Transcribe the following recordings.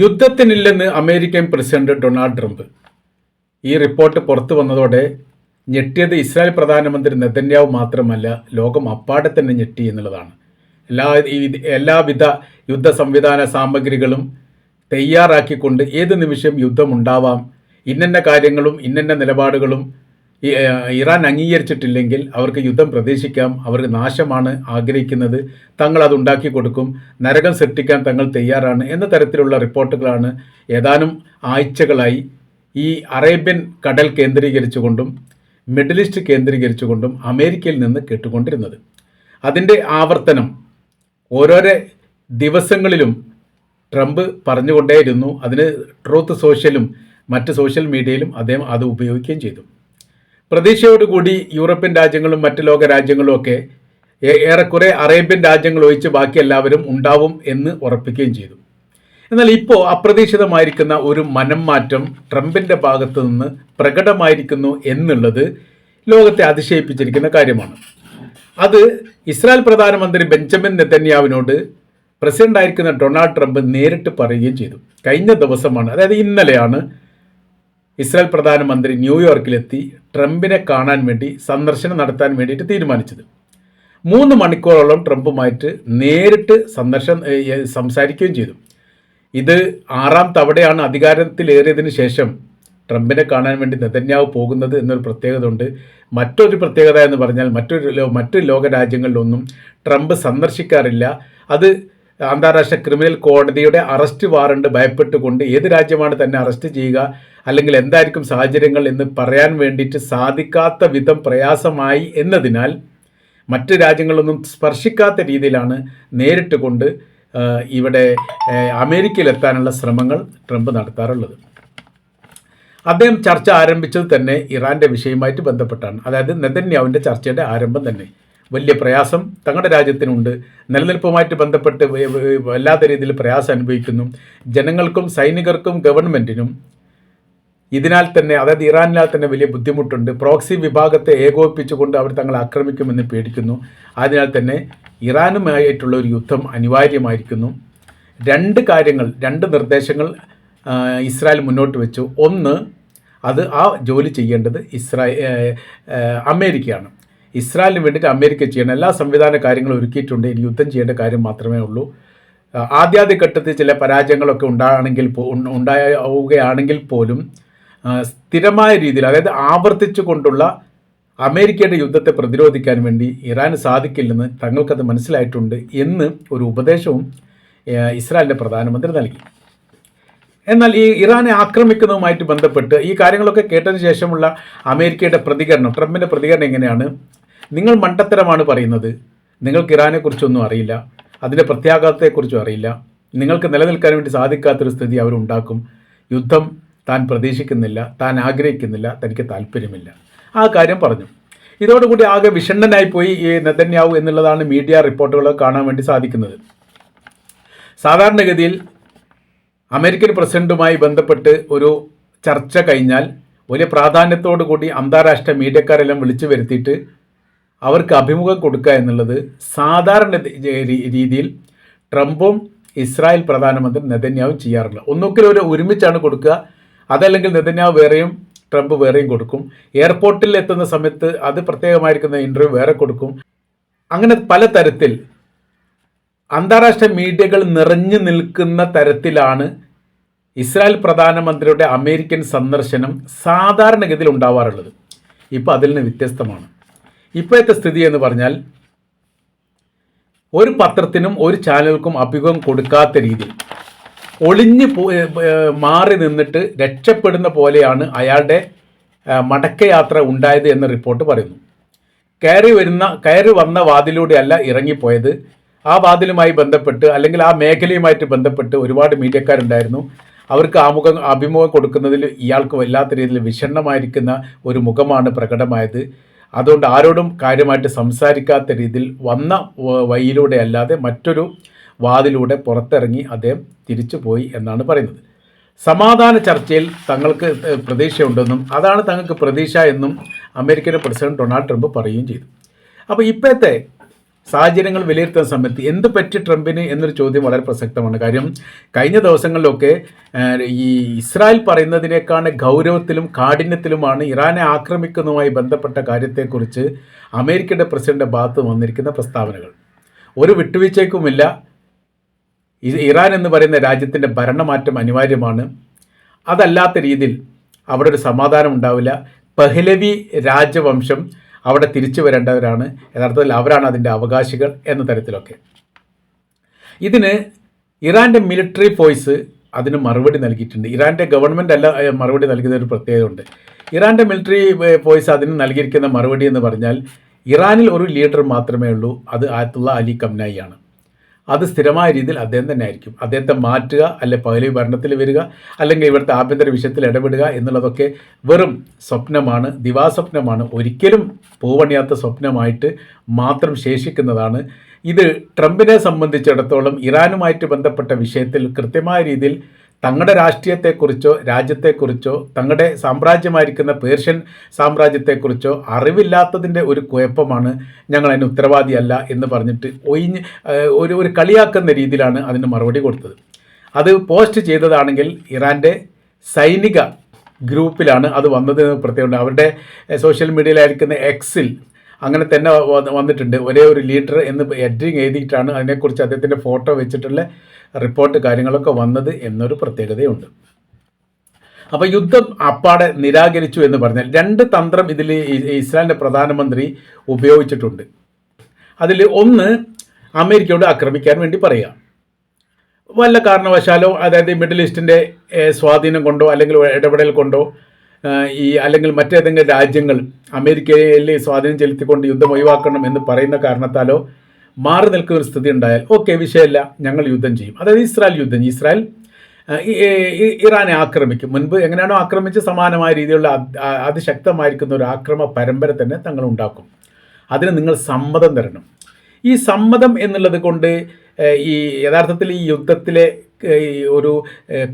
യുദ്ധത്തിനില്ലെന്ന് American president Donald Trump. ഈ report പുറത്തു വന്നതോടെ ഞെട്ടിയത് ഇസ്രായേൽ പ്രധാനമന്ത്രി നെതന്യാവ് മാത്രമല്ല ലോകം അപ്പാടെ തന്നെ ഞെട്ടി എന്നുള്ളതാണ്. എല്ലാ എല്ലാവിധ യുദ്ധ സംവിധാന സാമഗ്രികളും തയ്യാറാക്കിക്കൊണ്ട് ഏത് നിമിഷം യുദ്ധമുണ്ടാവാം ഇന്നന്ന കാര്യങ്ങളും ഇന്നന്ന നിലപാടുകളും ഇറാൻ അംഗീകരിച്ചിട്ടില്ലെങ്കിൽ അവർക്ക് യുദ്ധം പ്രതീക്ഷിക്കാം. അവർക്ക് നാശമാണ് ആഗ്രഹിക്കുന്നത്. തങ്ങൾ അത് ഉണ്ടാക്കി കൊടുക്കും. നരകം സൃഷ്ടിക്കാൻ തങ്ങൾ തയ്യാറാണ് എന്ന തരത്തിലുള്ള റിപ്പോർട്ടുകളാണ് ഏതാനും ആഴ്ചകളായി ഈ അറേബ്യൻ കടൽ കേന്ദ്രീകരിച്ചുകൊണ്ടും മിഡിൽ ഈസ്റ്റ് കേന്ദ്രീകരിച്ചുകൊണ്ടും അമേരിക്കയിൽ നിന്ന് കേട്ടുകൊണ്ടിരുന്നത്. അതിന്റെ ആവർത്തനം ഓരോരോ ദിവസങ്ങളിലും ട്രംപ് പറഞ്ഞുകൊണ്ടേയിരുന്നു. അതിന് ട്രൂത്ത് സോഷ്യലും മറ്റ് സോഷ്യൽ മീഡിയയിലും അദ്ദേഹം അത് ഉപയോഗിക്കുകയും ചെയ്തു. പ്രതീക്ഷയോടുകൂടി യൂറോപ്യൻ രാജ്യങ്ങളും മറ്റ് ലോക രാജ്യങ്ങളും ഒക്കെ ഏറെക്കുറെ അറേബ്യൻ രാജ്യങ്ങൾ ഒഴിച്ച് ബാക്കി എല്ലാവരും ഉണ്ടാവും എന്ന് ഉറപ്പിക്കുകയും ചെയ്തു. എന്നാൽ ഇപ്പോൾ അപ്രതീക്ഷിതമായിരിക്കുന്ന ഒരു മനം മാറ്റം ട്രംപിന്റെ ഭാഗത്തു നിന്ന് പ്രകടമായിരിക്കുന്നു എന്നുള്ളത് ലോകത്തെ അതിശയിപ്പിച്ചിരിക്കുന്ന കാര്യമാണ്. അത് ഇസ്രായേൽ പ്രധാനമന്ത്രി ബെഞ്ചമിൻ നെതന്യാവിനോട് പ്രസിഡന്റ് ആയിരിക്കുന്ന ഡൊണാൾഡ് ട്രംപ് നേരിട്ട് പറയുകയും ചെയ്തു. കഴിഞ്ഞ ദിവസമാണ് അതായത് ഇന്നലെയാണ് ഇസ്രായേൽ പ്രധാനമന്ത്രി ന്യൂയോർക്കിലെത്തി ട്രംപിനെ കാണാൻ വേണ്ടി സന്ദർശനം നടത്താൻ വേണ്ടിയിട്ട് തീരുമാനിച്ചത്. മൂന്ന് മണിക്കൂറോളം ട്രംപുമായിട്ട് നേരിട്ട് സന്ദർശനം സംസാരിക്കുകയും ചെയ്തു. ഇത് ആറാം തവണയാണ് അധികാരത്തിലേറിയതിനു ശേഷം ട്രംപിനെ കാണാൻ വേണ്ടി നെതന്യാവ് പോകുന്നത് എന്നൊരു പ്രത്യേകത ഉണ്ട്. മറ്റൊരു പ്രത്യേകത എന്ന് പറഞ്ഞാൽ മറ്റൊരു മറ്റു ലോക രാജ്യങ്ങളിലൊന്നും ട്രംപ് സന്ദർശിക്കാറില്ല. അത് അന്താരാഷ്ട്ര ക്രിമിനൽ കോടതിയുടെ അറസ്റ്റ് വാറണ്ട് ഭയപ്പെട്ടുകൊണ്ട് ഏത് രാജ്യമാണ് തന്നെ അറസ്റ്റ് ചെയ്യുക? അല്ലെങ്കിൽ എന്തായിരിക്കും സാഹചര്യങ്ങൾ എന്ന് പറയാൻ വേണ്ടിയിട്ട് സാധിക്കാത്ത വിധം പ്രയാസമായി എന്നതിനാൽ മറ്റ് രാജ്യങ്ങളൊന്നും സ്പർശിക്കാത്ത രീതിയിലാണ് നേരിട്ട് കൊണ്ട് ഇവിടെ അമേരിക്കയിലെത്താനുള്ള ശ്രമങ്ങൾ ട്രംപ് നടത്താറുള്ളത്. അദ്ദേഹം ചർച്ച ആരംഭിച്ചത് തന്നെ ഇറാന്റെ വിഷയവുമായിട്ട് ബന്ധപ്പെട്ടാണ്. അതായത് നെതന്യാവിന്റെ ചർച്ചയുടെ ആരംഭം തന്നെ. വലിയ പ്രയാസം തങ്ങളുടെ രാജ്യത്തിനുണ്ട്. നിലനിൽപ്പുമായിട്ട് ബന്ധപ്പെട്ട് വല്ലാത്ത രീതിയിൽ പ്രയാസം അനുഭവിക്കുന്നു. ജനങ്ങൾക്കും സൈനികർക്കും ഗവൺമെന്റിനും ഇതിനാൽ തന്നെ അതായത് ഇറാനിനാൽ തന്നെ വലിയ ബുദ്ധിമുട്ടുണ്ട്. പ്രോക്സി വിഭാഗത്തെ ഏകോപിപ്പിച്ചുകൊണ്ട് അവർ തങ്ങളെ ആക്രമിക്കുമെന്ന് പേടിക്കുന്നു. അതിനാൽ തന്നെ ഇറാനുമായിട്ടുള്ള ഒരു യുദ്ധം അനിവാര്യമായിരിക്കുന്നു. രണ്ട് കാര്യങ്ങൾ രണ്ട് നിർദ്ദേശങ്ങൾ ഇസ്രായേൽ മുന്നോട്ട് വെച്ചു. ഒന്ന് അത് ആ ജോലി ചെയ്യേണ്ടത് ഇസ്രായേൽ അമേരിക്കയാണ്. ഇസ്രായേലിന് വേണ്ടിയിട്ട് അമേരിക്ക ചെയ്യണം എല്ലാ സംവിധാന കാര്യങ്ങളും ഒരുക്കിയിട്ടുണ്ട്. ഇനി യുദ്ധം ചെയ്യേണ്ട കാര്യം മാത്രമേ ഉള്ളൂ. ആ, ആദ്യാദ്യ ഘട്ടത്തിൽ ചില പരാജയങ്ങളൊക്കെ ഉണ്ടാണെങ്കിൽ ഉണ്ടാവുകയാണെങ്കിൽ പോലും സ്ഥിരമായ രീതിയിൽ അതായത് ആവർത്തിച്ചു കൊണ്ടുള്ള അമേരിക്കയുടെ യുദ്ധത്തെ പ്രതിരോധിക്കാൻ വേണ്ടി ഇറാന് സാധിക്കില്ലെന്ന് തങ്ങൾക്കത് മനസ്സിലായിട്ടുണ്ട് എന്ന് ഒരു ഉപദേശവും ഇസ്രായേലിന്റെ പ്രധാനമന്ത്രി നൽകി. എന്നാൽ ഈ ഇറാനെ ആക്രമിക്കുന്നതുമായിട്ട് ബന്ധപ്പെട്ട് ഈ കാര്യങ്ങളൊക്കെ കേട്ടതിന് ശേഷമുള്ള അമേരിക്കയുടെ പ്രതികരണം ട്രംപിന്റെ പ്രതികരണം എങ്ങനെയാണ്? നിങ്ങൾ മണ്ടത്തരമാണ് പറയുന്നത്. നിങ്ങൾക്ക് ഇറാനെക്കുറിച്ചൊന്നും അറിയില്ല. അതിന്റെ പ്രത്യാഘാതത്തെക്കുറിച്ചും അറിയില്ല. നിങ്ങൾക്ക് നിലനിൽക്കാൻ വേണ്ടി സാധിക്കാത്തൊരു സ്ഥിതി അവരുണ്ടാക്കും യുദ്ധം താൻ പ്രതീക്ഷിക്കുന്നില്ല താൻ ആഗ്രഹിക്കുന്നില്ല തനിക്ക് താല്പര്യമില്ല. ആ കാര്യം പറഞ്ഞു. ഇതോടുകൂടി ആകെ വിഷണ്ണനായി പോയി ഈ നെതന്യാവു എന്നുള്ളതാണ് മീഡിയ റിപ്പോർട്ടുകൾ കാണാൻ വേണ്ടി സാധിക്കുന്നത്. സാധാരണഗതിയിൽ അമേരിക്കൻ പ്രസിഡന്റുമായി ബന്ധപ്പെട്ട് ഒരു ചർച്ച കഴിഞ്ഞാൽ വലിയ പ്രാധാന്യത്തോടു കൂടി അന്താരാഷ്ട്ര മീഡിയക്കാരെല്ലാം വിളിച്ചു വരുത്തിയിട്ട് അവർക്ക് അഭിമുഖം കൊടുക്കുക എന്നുള്ളത് സാധാരണ രീതിയിൽ ട്രംപും ഇസ്രായേൽ പ്രധാനമന്ത്രി നെതന്യാവും ചെയ്യാറില്ല ഒന്നുകിൽ ഒരു ഒരുമിച്ചാണ് കൊടുക്കുക. അതല്ലെങ്കിൽ നെതന്യാവ് വേറെയും ട്രംപ് വേറെയും കൊടുക്കും. എയർപോർട്ടിൽ എത്തുന്ന സമയത്ത് അത് പ്രത്യേകമായിരിക്കുന്ന ഇന്റർവ്യൂ വേറെ കൊടുക്കും. അങ്ങനെ പല തരത്തിൽ അന്താരാഷ്ട്ര മീഡിയകൾ നിറഞ്ഞു നിൽക്കുന്ന തരത്തിലാണ് ഇസ്രായേൽ പ്രധാനമന്ത്രിയുടെ അമേരിക്കൻ സന്ദർശനം സാധാരണഗതിയിൽ ഉണ്ടാവാറുള്ളത്. ഇപ്പോൾ അതിൽ നിന്ന് വ്യത്യസ്തമാണ്. ഇപ്പോഴത്തെ സ്ഥിതി എന്ന് പറഞ്ഞാൽ ഒരു പത്രത്തിനും ഒരു ചാനലുകൾക്കും അഭിമുഖം കൊടുക്കാത്ത രീതി. ഒളിഞ്ഞു മാറി നിന്നിട്ട് രക്ഷപ്പെടുന്ന പോലെയാണ് അയാളുടെ മടക്കയാത്ര ഉണ്ടായത് എന്ന റിപ്പോർട്ട് പറയുന്നു. കയറി വരുന്ന കയറി വന്ന വാതിലൂടെയല്ല ഇറങ്ങിപ്പോയത്. ആ വാതിലുമായി ബന്ധപ്പെട്ട് അല്ലെങ്കിൽ ആ മേഖലയുമായിട്ട് ബന്ധപ്പെട്ട് ഒരുപാട് മീഡിയക്കാരുണ്ടായിരുന്നു. അവർക്ക് ആമുഖം അഭിമുഖം കൊടുക്കുന്നതിൽ ഇയാൾക്ക് വല്ലാത്ത രീതിയിൽ വിഷണ്ണമായിരിക്കുന്ന ഒരു മുഖമാണ് പ്രകടമായത്. അതുകൊണ്ട് ആരോടും കാര്യമായിട്ട് സംസാരിക്കാത്ത രീതിയിൽ വന്ന വഴിയിലൂടെ അല്ലാതെ മറ്റൊരു വാതിലൂടെ പുറത്തിറങ്ങി അദ്ദേഹം തിരിച്ചു പോയി എന്നാണ് പറയുന്നത്. സമാധാന ചർച്ചയിൽ തങ്ങൾക്ക് പ്രതീക്ഷയുണ്ടെന്നും അതാണ് തങ്ങൾക്ക് പ്രതീക്ഷ എന്നും അമേരിക്കൻ പ്രസിഡന്റ് ഡൊണാൾഡ് ട്രംപ് പറയുകയും ചെയ്തു. അപ്പോൾ ഇപ്പോഴത്തെ സാഹചര്യങ്ങൾ വിലയിരുത്തുന്ന സമയത്ത് എന്ത് പറ്റി ട്രംപിന് എന്നൊരു ചോദ്യം വളരെ പ്രസക്തമാണ്. കാര്യം കഴിഞ്ഞ ദിവസങ്ങളിലൊക്കെ ഈ ഇസ്രായേൽ പറയുന്നതിനേക്കാൾ ഗൗരവത്തിലും കാഠിന്യത്തിലുമാണ് ഇറാനെ ആക്രമിക്കുന്നതുമായി ബന്ധപ്പെട്ട കാര്യത്തെക്കുറിച്ച് അമേരിക്കയുടെ പ്രസിഡന്റ് ഭാഗത്ത് വന്നിരിക്കുന്ന പ്രസ്താവനകൾ. ഒരു വിട്ടുവീഴ്ചയ്ക്കുമില്ല. ഇറാൻ എന്ന് പറയുന്ന രാജ്യത്തിന്റെ ഭരണമാറ്റം അനിവാര്യമാണ്. അതല്ലാത്ത രീതിയിൽ അവിടെ ഒരു സമാധാനം ഉണ്ടാവില്ല. പഹ്ലവി രാജവംശം അവിടെ തിരിച്ചു വരേണ്ടവരാണ്. യഥാർത്ഥത്തിൽ അവരാണ് അതിന്റെ അവകാശികൾ എന്ന തരത്തിലൊക്കെ. ഇതിന് ഇറാന്റെ മിലിറ്ററി ഫോഴ്സ് അതിന് മറുപടി നൽകിയിട്ടുണ്ട്. ഇറാന്റെ ഗവൺമെന്റ് അല്ല മറുപടി നൽകുന്ന ഒരു പ്രത്യേകതയുണ്ട്. ഇറാന്റെ മിലിറ്ററി ഫോഴ്സ് അതിന് നൽകിയിരിക്കുന്ന മറുപടി എന്ന് പറഞ്ഞാൽ ഇറാനിൽ ഒരു ലീഡർ മാത്രമേ ഉള്ളൂ. അത് ആയത്തുള്ള അലി കംനായി ആണ്. അത് സ്ഥിരമായ രീതിയിൽ അദ്ദേഹം തന്നെ ആയിരിക്കും അദ്ദേഹത്തെ മാറ്റുക അല്ലെ പകലി ഭരണത്തിൽ വരിക അല്ലെങ്കിൽ ഇവിടുത്തെ ആഭ്യന്തര വിഷയത്തിൽ ഇടപെടുക എന്നുള്ളതൊക്കെ വെറും സ്വപ്നമാണ് ദിവാസ്വപ്നമാണ്. ഒരിക്കലും പൂവണിയാത്ത സ്വപ്നമായിട്ട് മാത്രം ശേഷിക്കുന്നതാണ്. ഇത് ട്രംപിനെ സംബന്ധിച്ചിടത്തോളം ഇറാനുമായിട്ട് ബന്ധപ്പെട്ട വിഷയത്തിൽ കൃത്യമായ രീതിയിൽ തങ്ങളുടെ രാഷ്ട്രീയത്തെക്കുറിച്ചോ രാജ്യത്തെക്കുറിച്ചോ തങ്ങളുടെ സാമ്രാജ്യമായിരിക്കുന്ന പേർഷ്യൻ സാമ്രാജ്യത്തെക്കുറിച്ചോ അറിവില്ലാത്തതിന്റെ ഒരു കുഴപ്പമാണ് ഞങ്ങൾ അതിന് ഉത്തരവാദിയല്ല എന്ന് പറഞ്ഞിട്ട് ഒഴിഞ്ഞ് ഒരു ഒരു കളിയാക്കുന്ന രീതിയിലാണ് അതിന് മറുപടി കൊടുത്തത്. അത് പോസ്റ്റ് ചെയ്തതാണെങ്കിൽ ഇറാന്റെ സൈനിക ഗ്രൂപ്പിലാണ് അത് വന്നത് പ്രത്യേകമുണ്ട് അവരുടെ സോഷ്യൽ മീഡിയയിലായിരിക്കുന്ന എക്സിൽ അങ്ങനെ തന്നെ വന്നിട്ടുണ്ട്. ഒരേ ഒരു ലീഡർ എന്ന് എഡിറ്റിംഗ് എഴുതിയിട്ടാണ് അതിനെക്കുറിച്ച് അദ്ദേഹത്തിന്റെ ഫോട്ടോ വെച്ചിട്ടുള്ള റിപ്പോർട്ട് കാര്യങ്ങളൊക്കെ വന്നത് എന്നൊരു പ്രത്യേകതയുണ്ട്. അപ്പോൾ യുദ്ധം അപ്പാടെ നിരാകരിച്ചു എന്ന് പറഞ്ഞാൽ രണ്ട് തന്ത്രം ഇതിൽ ഇസ്രായേലിന്റെ പ്രധാനമന്ത്രി ഉപയോഗിച്ചിട്ടുണ്ട്. അതിൽ ഒന്ന് അമേരിക്കയോട് ആക്രമിക്കാൻ വേണ്ടി പറയുക. വല്ല കാരണവശാലോ അതായത് മിഡിൽ ഈസ്റ്റിന്റെ സ്വാധീനം കൊണ്ടോ അല്ലെങ്കിൽ ഇടപെടൽ കൊണ്ടോ ഈ അല്ലെങ്കിൽ മറ്റേതെങ്കിലും രാജ്യങ്ങൾ അമേരിക്കയിൽ സ്വാധീനം ചെലുത്തിക്കൊണ്ട് യുദ്ധം ഒഴിവാക്കണം എന്ന് പറയുന്ന കാരണത്താലോ മാറി നിൽക്കുന്ന ഒരു സ്ഥിതി ഉണ്ടായാൽ ഓക്കെ വിഷയമല്ല. ഞങ്ങൾ യുദ്ധം ചെയ്യും. അതായത് ഇസ്രായേൽ യുദ്ധം. ഇസ്രായേൽ ഇറാനെ ആക്രമിക്കും. മുൻപ് എങ്ങനെയാണോ ആക്രമിച്ച് സമാനമായ രീതിയിലുള്ള അതിശക്തമായിരിക്കുന്ന ഒരു ആക്രമ പരമ്പര തന്നെ തങ്ങൾ ഉണ്ടാക്കും. അതിന് നിങ്ങൾ സമ്മതം തരണം. ഈ സമ്മതം എന്നുള്ളത് കൊണ്ട് ഈ യഥാർത്ഥത്തിൽ ഈ യുദ്ധത്തിലെ ഒരു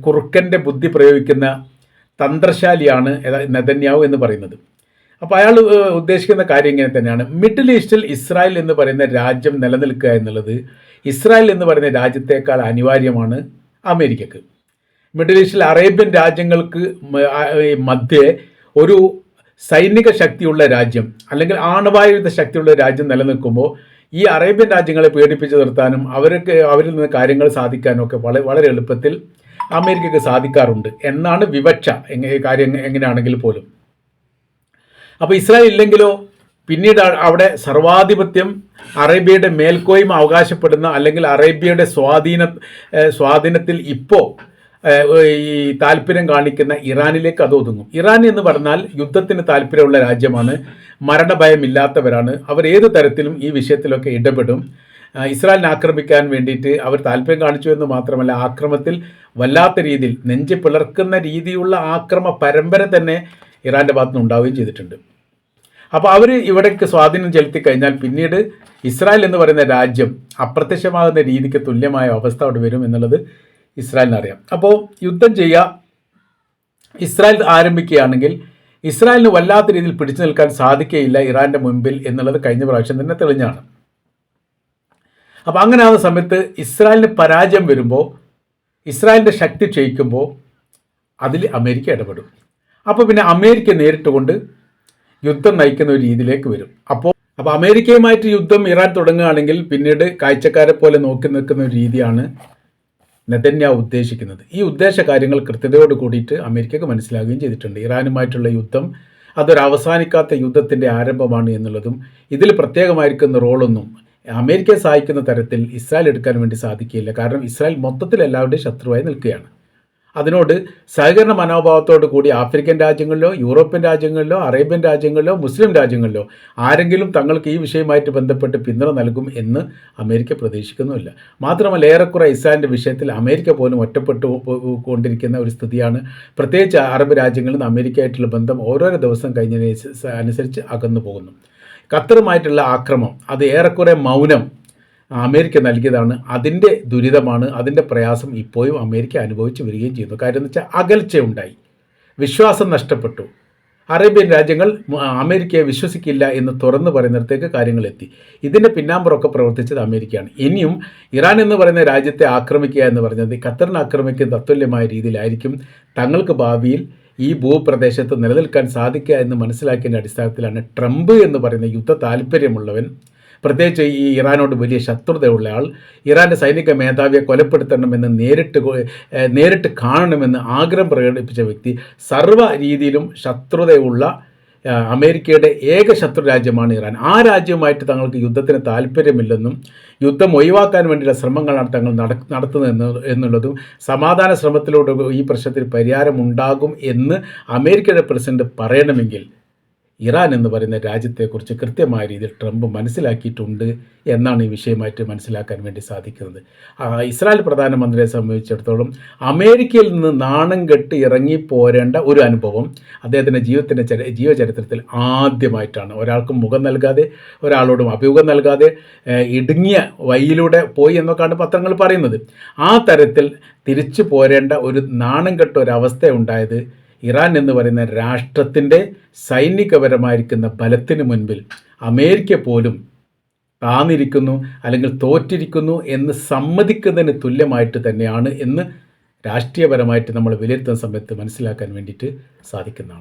കുറുക്കന്റെ ബുദ്ധി പ്രയോഗിക്കുന്ന തന്ത്രശാലിയാണ് നെതന്യാവ് എന്ന് പറയുന്നത്. അപ്പോൾ അയാൾ ഉദ്ദേശിക്കുന്ന കാര്യം ഇങ്ങനെ തന്നെയാണ്. മിഡിൽ ഈസ്റ്റിൽ ഇസ്രായേൽ എന്ന് പറയുന്ന രാജ്യം നിലനിൽക്കുക എന്നുള്ളത് ഇസ്രായേൽ എന്ന് പറയുന്ന രാജ്യത്തേക്കാൾ അനിവാര്യമാണ് അമേരിക്കക്ക്. മിഡിൽ ഈസ്റ്റിൽ അറേബ്യൻ രാജ്യങ്ങൾക്ക് മധ്യേ ഒരു സൈനിക ശക്തിയുള്ള രാജ്യം അല്ലെങ്കിൽ ആണവായുധ ശക്തിയുള്ള രാജ്യം നിലനിൽക്കുമ്പോൾ ഈ അറേബ്യൻ രാജ്യങ്ങളെ പേടിപ്പിച്ച് നിർത്താനും അവർക്ക് അവരിൽ നിന്ന് കാര്യങ്ങൾ സാധിക്കാനും ഒക്കെ വളരെ വളരെ എളുപ്പത്തിൽ അമേരിക്കക്ക് സാധിക്കാറുണ്ട് എന്നാണ് വിവക്ഷ. എങ്ങനെ കാര്യം എങ്ങ- എങ്ങനെയാണെങ്കിൽ പോലും. അപ്പോൾ ഇസ്രായേൽ ഇല്ലെങ്കിലോ? പിന്നീട് അവിടെ സർവാധിപത്യം അറേബ്യയുടെ മേൽക്കോയ്മ അവകാശപ്പെടുന്ന അല്ലെങ്കിൽ അറേബ്യയുടെ സ്വാധീന സ്വാധീനത്തിൽ ഇപ്പോൾ ഈ താല്പര്യം കാണിക്കുന്ന ഇറാനിലേക്ക് അത് ഒതുങ്ങും. ഇറാൻ എന്ന് പറഞ്ഞാൽ യുദ്ധത്തിന് താല്പര്യമുള്ള രാജ്യമാണ്. മരണഭയമില്ലാത്തവരാണ്. അവർ ഏത് തരത്തിലും ഈ വിഷയത്തിലൊക്കെ ഇടപെടും. ഇസ്രായേലിനെ ആക്രമിക്കാൻ വേണ്ടിയിട്ട് അവർ താല്പര്യം കാണിച്ചു എന്ന് മാത്രമല്ല ആക്രമത്തിൽ വല്ലാത്ത രീതിയിൽ നെഞ്ച് പിളർക്കുന്ന രീതിയിലുള്ള ആക്രമ പരമ്പര തന്നെ ഇറാന്റെ ഭാഗത്തുനിന്ന് ഉണ്ടാവുകയും ചെയ്തിട്ടുണ്ട്. അപ്പോൾ അവർ ഇവിടേക്ക് സ്വാധീനം ചെലുത്തി കഴിഞ്ഞാൽ പിന്നീട് ഇസ്രായേൽ എന്ന് പറയുന്ന രാജ്യം അപ്രത്യക്ഷമാകുന്ന രീതിക്ക് തുല്യമായ അവസ്ഥ അവിടെ വരും എന്നുള്ളത് ഇസ്രായേലിന് അറിയാം. അപ്പോൾ യുദ്ധം ചെയ്യുക ഇസ്രായേൽ ആരംഭിക്കുകയാണെങ്കിൽ ഇസ്രായേലിന് വല്ലാത്ത രീതിയിൽ പിടിച്ചു നിൽക്കാൻ സാധിക്കുകയില്ല ഇറാന്റെ മുൻപിൽ എന്നുള്ളത് കഴിഞ്ഞ പ്രാവശ്യം തന്നെ തെളിഞ്ഞാണ് അപ്പോൾ അങ്ങനെ ആവുന്ന സമയത്ത് ഇസ്രായേലിന് പരാജയം വരുമ്പോൾ ഇസ്രായേലിന്റെ ശക്തി ക്ഷയിക്കുമ്പോൾ അതിൽ അമേരിക്ക ഇടപെടും. അപ്പോൾ പിന്നെ അമേരിക്ക നേരിട്ടുകൊണ്ട് യുദ്ധം നയിക്കുന്ന ഒരു രീതിയിലേക്ക് വരും. അപ്പോൾ അപ്പോൾ അമേരിക്കയുമായിട്ട് യുദ്ധം ഇറാൻ തുടങ്ങുകയാണെങ്കിൽ പിന്നീട് കാഴ്ചക്കാരെ പോലെ നോക്കി നിൽക്കുന്ന ഒരു രീതിയാണ് നെതന്യാ ഉദ്ദേശിക്കുന്നത്. ഈ ഉദ്ദേശ കാര്യങ്ങൾ കൃത്യതയോട് കൂടിയിട്ട് അമേരിക്കക്ക് മനസ്സിലാകുകയും ചെയ്തിട്ടുണ്ട്. ഇറാനുമായിട്ടുള്ള യുദ്ധം അതൊരു അവസാനിക്കാത്ത യുദ്ധത്തിന്റെ ആരംഭമാണ് എന്നുള്ളതും ഇതിൽ പ്രത്യേകമായിരിക്കുന്ന റോളൊന്നും അമേരിക്കയെ സഹായിക്കുന്ന തരത്തിൽ ഇസ്രായേൽ എടുക്കാൻ വേണ്ടി സാധിക്കില്ല കാരണം ഇസ്രായേൽ മൊത്തത്തിൽ എല്ലാവരുടെയും ശത്രുവായി നിൽക്കുകയാണ്. അതിനോട് സഹകരണ മനോഭാവത്തോടു കൂടി ആഫ്രിക്കൻ രാജ്യങ്ങളിലോ യൂറോപ്യൻ രാജ്യങ്ങളിലോ അറേബ്യൻ രാജ്യങ്ങളിലോ മുസ്ലിം രാജ്യങ്ങളിലോ ആരെങ്കിലും തങ്ങൾക്ക് ഈ വിഷയമായിട്ട് ബന്ധപ്പെട്ട് പിന്തുണ നൽകും എന്ന് അമേരിക്ക പ്രതീക്ഷിക്കുന്നുമില്ല. മാത്രമല്ല ഏറെക്കുറെ ഇസ്രായേലിന്റെ വിഷയത്തിൽ അമേരിക്ക പോലും ഒറ്റപ്പെട്ടു കൊണ്ടിരിക്കുന്ന ഒരു സ്ഥിതിയാണ്. പ്രത്യേകിച്ച് അറബ് രാജ്യങ്ങളിൽ നിന്ന് അമേരിക്കയായിട്ടുള്ള ബന്ധം ഓരോരോ ദിവസം കഴിഞ്ഞതിന് അനുസരിച്ച് അകന്നു പോകുന്നു ഖത്തറുമായിട്ടുള്ള ആക്രമം അത് ഏറെക്കുറെ മൗനം അമേരിക്ക നൽകിയതാണ്. അതിന്റെ ദുരിതമാണ് അതിന്റെ പ്രയാസം ഇപ്പോഴും അമേരിക്ക അനുഭവിച്ച് വരികയും ചെയ്യുന്നു. കാര്യം എന്ന് വെച്ചാൽ അകൽച്ചയുണ്ടായി വിശ്വാസം നഷ്ടപ്പെട്ടു. അറേബ്യൻ രാജ്യങ്ങൾ അമേരിക്കയെ വിശ്വസിക്കില്ല എന്ന് തുറന്നു പറയുന്നിടത്തേക്ക് കാര്യങ്ങൾ എത്തി. ഇതിന്റെ പിന്നാമ്പുറമൊക്കെ പ്രവർത്തിച്ചത് അമേരിക്കയാണ്. ഇനിയും ഇറാൻ എന്ന് പറയുന്ന രാജ്യത്തെ ആക്രമിക്കുക എന്ന് പറഞ്ഞത് ഖത്തറിനെ ആക്രമിക്കുന്ന തത്തുല്യമായ രീതിയിലായിരിക്കും. തങ്ങൾക്ക് ഭാവിയിൽ ഈ ഭൂപ്രദേശത്ത് നിലനിൽക്കാൻ സാധിക്കുക എന്ന് മനസ്സിലാക്കിയതിന്റെ അടിസ്ഥാനത്തിലാണ് ട്രംപ് എന്ന് പറയുന്ന യുദ്ധ താല്പര്യമുള്ളവൻ. പ്രത്യേകിച്ച് ഈ ഇറാനോട് വലിയ ശത്രുതയുള്ള ആൾ ഇറാന്റെ സൈനിക മേധാവിയെ കൊലപ്പെടുത്തണമെന്ന് നേരിട്ട് നേരിട്ട് കാണണമെന്ന് ആഗ്രഹം പ്രകടിപ്പിച്ച വ്യക്തി സർവ രീതിയിലും ശത്രുതയുള്ള അമേരിക്കയുടെ ഏക ശത്രു രാജ്യമാണ് ഇറാൻ. ആ രാജ്യവുമായിട്ട് തങ്ങൾക്ക് യുദ്ധത്തിന് താല്പര്യമില്ലെന്നും യുദ്ധം ഒഴിവാക്കാൻ വേണ്ടിയുള്ള ശ്രമങ്ങളാണ് തങ്ങൾ നട നടത്തുന്നത് എന്ന് എന്നുള്ളതും സമാധാന ശ്രമത്തിലൂടെ ഈ പ്രശ്നത്തിന് പരിഹാരമുണ്ടാകും എന്ന് അമേരിക്കയുടെ പ്രസിഡന്റ് പറയണമെങ്കിൽ ഇറാൻ എന്ന് പറയുന്ന രാജ്യത്തെക്കുറിച്ച് കൃത്യമായ രീതിയിൽ ട്രംപ് മനസ്സിലാക്കിയിട്ടുണ്ട് എന്നാണ് ഈ വിഷയമായിട്ട് മനസ്സിലാക്കാൻ വേണ്ടി സാധിക്കുന്നത്. ഇസ്രായേൽ പ്രധാനമന്ത്രിയെ സംബന്ധിച്ചിടത്തോളം അമേരിക്കയിൽ നിന്ന് നാണം കെട്ട് ഇറങ്ങി പോരേണ്ട ഒരു അനുഭവം അദ്ദേഹത്തിന്റെ ജീവിതത്തിന്റെ ചരി ജീവചരിത്രത്തിൽ ആദ്യമായിട്ടാണ്. ഒരാൾക്കും മുഖം നൽകാതെ ഒരാളോടും അഭിമുഖം നൽകാതെ ഇടുങ്ങിയ വഴിയിലൂടെ പോയി എന്നൊക്കെയാണ് പത്രങ്ങൾ പറയുന്നത്. ആ തരത്തിൽ തിരിച്ചു പോരേണ്ട ഒരു നാണം കെട്ട ഒരവസ്ഥ ഉണ്ടായത് ഇറാൻ എന്ന് പറയുന്ന രാഷ്ട്രത്തിന്റെ സൈനികപരമായിരിക്കുന്ന ബലത്തിന് മുൻപിൽ അമേരിക്ക പോലും താന്നിരിക്കുന്നു അല്ലെങ്കിൽ തോറ്റിരിക്കുന്നു എന്ന് സമ്മതിക്കുന്നതിന് തുല്യമായിട്ട് തന്നെയാണ് എന്ന് രാഷ്ട്രീയപരമായിട്ട് നമ്മൾ വിലയിരുത്തുന്ന സമയത്ത് മനസ്സിലാക്കാൻ വേണ്ടിയിട്ട് സാധിക്കുന്നതാണ്.